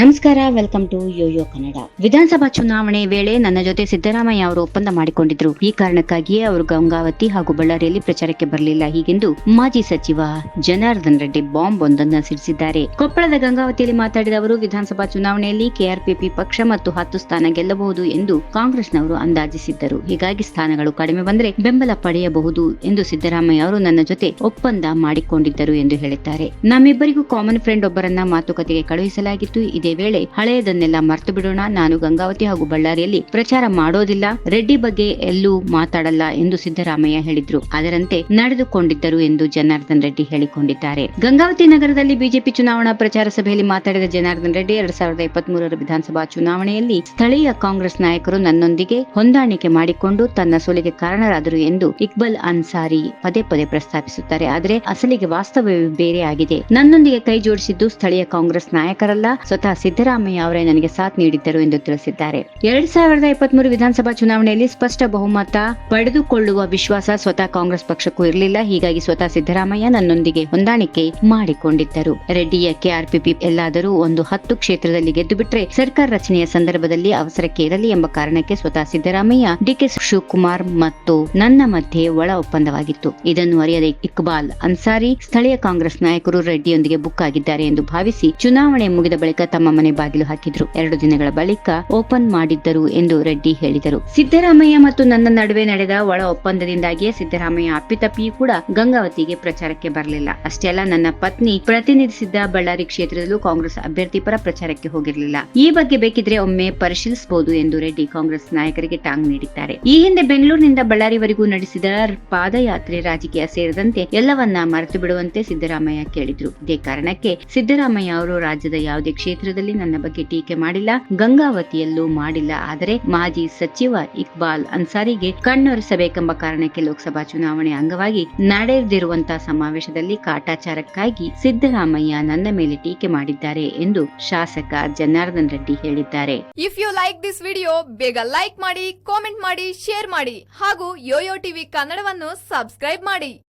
ನಮಸ್ಕಾರ welcome to Yoyo Kannada ವಿಧಾನಸಭಾ ಚುನಾವಣೆ ವೇಳೆ ನನ್ನ ಜೊತೆ ಸಿದ್ದರಾಮಯ್ಯ ಅವರು ಒಪ್ಪಂದ ಮಾಡಿಕೊಂಡಿದ್ರು. ಈ ಕಾರಣಕ್ಕಾಗಿಯೇ ಅವರು ಗಂಗಾವತಿ ಹಾಗೂ ಬಳ್ಳಾರಿಯಲ್ಲಿ ಪ್ರಚಾರಕ್ಕೆ ಬರಲಿಲ್ಲ. ಹೀಗೆಂದು ಮಾಜಿ ಸಚಿವ ಜನಾರ್ದನ್ ರೆಡ್ಡಿ ಬಾಂಬ್ ಒಂದನ್ನ ಸಿಡಿಸಿದ್ದಾರೆ. ಕೊಪ್ಪಳದ ಗಂಗಾವತಿಯಲ್ಲಿ ಮಾತಾಡಿದ ಅವರು, ವಿಧಾನಸಭಾ ಚುನಾವಣೆಯಲ್ಲಿ ಕೆಆರ್ಪಿಪಿ ಪಕ್ಷ ಮತ್ತು ಹತ್ತು ಸ್ಥಾನ ಗೆಲ್ಲಬಹುದು ಎಂದು ಕಾಂಗ್ರೆಸ್ನವರು ಅಂದಾಜಿಸಿದ್ದರು. ಹೀಗಾಗಿ ಸ್ಥಾನಗಳು ಕಡಿಮೆ ಬಂದರೆ ಬೆಂಬಲ ಪಡೆಯಬಹುದು ಎಂದು ಸಿದ್ದರಾಮಯ್ಯ ಅವರು ನನ್ನ ಜೊತೆ ಒಪ್ಪಂದ ಮಾಡಿಕೊಂಡಿದ್ದರು ಎಂದು ಹೇಳಿದ್ದಾರೆ. ನಮ್ಮಿಬ್ಬರಿಗೂ ಕಾಮನ್ ಫ್ರೆಂಡ್ ಒಬ್ಬರನ್ನ ಮಾತುಕತೆಗೆ ಕಳುಹಿಸಲಾಗಿತ್ತು. ವೇಳೆ ಹಳೆಯದನ್ನೆಲ್ಲ ಮರ್ತು ಬಿಡೋಣ. ನಾನು ಗಂಗಾವತಿ ಹಾಗೂ ಬಳ್ಳಾರಿಯಲ್ಲಿ ಪ್ರಚಾರ ಮಾಡೋದಿಲ್ಲ. ರೆಡ್ಡಿ ಬಗ್ಗೆ ಎಲ್ಲೂ ಮಾತಾಡಲ್ಲ ಎಂದು ಸಿದ್ದರಾಮಯ್ಯ ಹೇಳಿದ್ರು. ಅದರಂತೆ ನಡೆದುಕೊಂಡಿದ್ದರು ಎಂದು ಜನಾರ್ದನ್ ರೆಡ್ಡಿ ಹೇಳಿಕೊಂಡಿದ್ದಾರೆ. ಗಂಗಾವತಿ ನಗರದಲ್ಲಿ ಬಿಜೆಪಿ ಚುನಾವಣಾ ಪ್ರಚಾರ ಸಭೆಯಲ್ಲಿ ಮಾತಾಡಿದ ಜನಾರ್ದನ್ ರೆಡ್ಡಿ ಎರಡ್ ಸಾವಿರದ ಇಪ್ಪತ್ತ್ ಮೂರರ ವಿಧಾನಸಭಾ ಚುನಾವಣೆಯಲ್ಲಿ ಸ್ಥಳೀಯ ಕಾಂಗ್ರೆಸ್ ನಾಯಕರು ನನ್ನೊಂದಿಗೆ ಹೊಂದಾಣಿಕೆ ಮಾಡಿಕೊಂಡು ತನ್ನ ಸೋಲಿಗೆ ಕಾರಣರಾದರು ಎಂದು ಇಕ್ಬಲ್ ಅನ್ಸಾರಿ ಪದೇ ಪದೇ ಪ್ರಸ್ತಾಪಿಸುತ್ತಾರೆ. ಆದರೆ ಅಸಲಿಗೆ ವಾಸ್ತವವೇ ಬೇರೆ ಆಗಿದೆ. ನನ್ನೊಂದಿಗೆ ಕೈ ಜೋಡಿಸಿದ್ದು ಸ್ಥಳೀಯ ಕಾಂಗ್ರೆಸ್ ನಾಯಕರಲ್ಲ, ಸ್ವತಃ ಸಿದ್ದರಾಮಯ್ಯ ಅವರೇ ನನಗೆ ಸಾಥ್ ನೀಡಿದ್ದರು ಎಂದು ತಿಳಿಸಿದ್ದಾರೆ. ಎರಡ್ ಸಾವಿರದ ಇಪ್ಪತ್ಮೂರು ವಿಧಾನಸಭಾ ಚುನಾವಣೆಯಲ್ಲಿ ಸ್ಪಷ್ಟ ಬಹುಮತ ಪಡೆದುಕೊಳ್ಳುವ ವಿಶ್ವಾಸ ಸ್ವತಃ ಕಾಂಗ್ರೆಸ್ ಪಕ್ಷಕ್ಕೂ ಇರಲಿಲ್ಲ. ಹೀಗಾಗಿ ಸ್ವತಃ ಸಿದ್ದರಾಮಯ್ಯ ನನ್ನೊಂದಿಗೆ ಹೊಂದಾಣಿಕೆ ಮಾಡಿಕೊಂಡಿದ್ದರು. ರೆಡ್ಡಿಯ ಕೆಆರ್ಪಿಪಿ ಎಲ್ಲಾದರೂ ಒಂದು ಹತ್ತು ಕ್ಷೇತ್ರದಲ್ಲಿ ಗೆದ್ದು ಬಿಟ್ರೆ ಸರ್ಕಾರ ರಚನೆಯ ಸಂದರ್ಭದಲ್ಲಿ ಅವಸರಕ್ಕೆ ಇರಲಿ ಎಂಬ ಕಾರಣಕ್ಕೆ ಸ್ವತಃ ಸಿದ್ದರಾಮಯ್ಯ ಡಿಕೆ ಶಿವಕುಮಾರ್ ಮತ್ತು ನನ್ನ ಮಧ್ಯೆ ಒಳ ಒಪ್ಪಂದವಾಗಿತ್ತು. ಇದನ್ನು ಅರಿಯದ ಇಕ್ಬಾಲ್ ಅನ್ಸಾರಿ ಸ್ಥಳೀಯ ಕಾಂಗ್ರೆಸ್ ನಾಯಕರು ರೆಡ್ಡಿಯೊಂದಿಗೆ ಬುಕ್ ಆಗಿದ್ದಾರೆ ಎಂದು ಭಾವಿಸಿ ಚುನಾವಣೆ ಮುಗಿದ ಬಳಿಕ ತಮ್ಮ ಮನೆ ಬಾಗಿಲು ಹಾಕಿದ್ರು. ಎರಡು ದಿನಗಳ ಬಳಿಕ ಓಪನ್ ಮಾಡಿದ್ದರು ಎಂದು ರೆಡ್ಡಿ ಹೇಳಿದರು. ಸಿದ್ದರಾಮಯ್ಯ ಮತ್ತು ನನ್ನ ನಡುವೆ ನಡೆದ ಒಳ ಒಪ್ಪಂದದಿಂದಾಗಿಯೇ ಸಿದ್ದರಾಮಯ್ಯ ಅಪ್ಪಿತಪ್ಪಿಯೂ ಕೂಡ ಗಂಗಾವತಿಗೆ ಪ್ರಚಾರಕ್ಕೆ ಬರಲಿಲ್ಲ. ಅಷ್ಟೇ ಅಲ್ಲ ನನ್ನ ಪತ್ನಿ ಪ್ರತಿನಿಧಿಸಿದ್ದ ಬಳ್ಳಾರಿ ಕ್ಷೇತ್ರದಲ್ಲೂ ಕಾಂಗ್ರೆಸ್ ಅಭ್ಯರ್ಥಿ ಪರ ಪ್ರಚಾರಕ್ಕೆ ಹೋಗಿರಲಿಲ್ಲ. ಈ ಬಗ್ಗೆ ಬೇಕಿದ್ರೆ ಒಮ್ಮೆ ಪರಿಶೀಲಿಸಬಹುದು ಎಂದು ರೆಡ್ಡಿ ಕಾಂಗ್ರೆಸ್ ನಾಯಕರಿಗೆ ಟಾಂಗ್ ನೀಡಿದ್ದಾರೆ. ಈ ಹಿಂದೆ ಬೆಂಗಳೂರಿನಿಂದ ಬಳ್ಳಾರಿವರೆಗೂ ನಡೆಸಿದ ಪಾದಯಾತ್ರೆ ರಾಜಕೀಯ ಸೇರಿದಂತೆ ಎಲ್ಲವನ್ನ ಮರೆತು ಬಿಡುವಂತೆ ಸಿದ್ದರಾಮಯ್ಯ ಕೇಳಿದ್ರು. ಇದೇ ಕಾರಣಕ್ಕೆ ಸಿದ್ದರಾಮಯ್ಯ ಅವರು ರಾಜ್ಯದ ಯಾವುದೇ ಕ್ಷೇತ್ರದಲ್ಲಿ ನನ್ನ ಬಗ್ಗೆ ಟೀಕೆ ಮಾಡಿಲ್ಲ, ಗಂಗಾವತಿಯಲ್ಲೂ ಮಾಡಿಲ್ಲ. ಆದರೆ ಮಾಜಿ ಸಚಿವ ಇಕ್ಬಾಲ್ ಅನ್ಸಾರಿಗೆ ಕಣ್ಣೊರೆಸಬೇಕೆಂಬ ಕಾರಣಕ್ಕೆ ಲೋಕಸಭಾ ಚುನಾವಣೆ ಅಂಗವಾಗಿ ನಡೆದಿರುವಂತಹ ಸಮಾವೇಶದಲ್ಲಿ ಕಾಟಾಚಾರಕ್ಕಾಗಿ ಸಿದ್ದರಾಮಯ್ಯ ನನ್ನ ಮೇಲೆ ಟೀಕೆ ಮಾಡಿದ್ದಾರೆ ಎಂದು ಶಾಸಕ ಜನಾರ್ದನ್ ರೆಡ್ಡಿ ಹೇಳಿದ್ದಾರೆ. If you like this video ಬೇಗ ಲೈಕ್ ಮಾಡಿ ಕಾಮೆಂಟ್ ಮಾಡಿ ಶೇರ್ ಮಾಡಿ ಹಾಗೂ ಯೋಯೋ ಟಿವಿ ಕನ್ನಡವನ್ನು ಸಬ್ಸ್ಕ್ರೈಬ್ ಮಾಡಿ.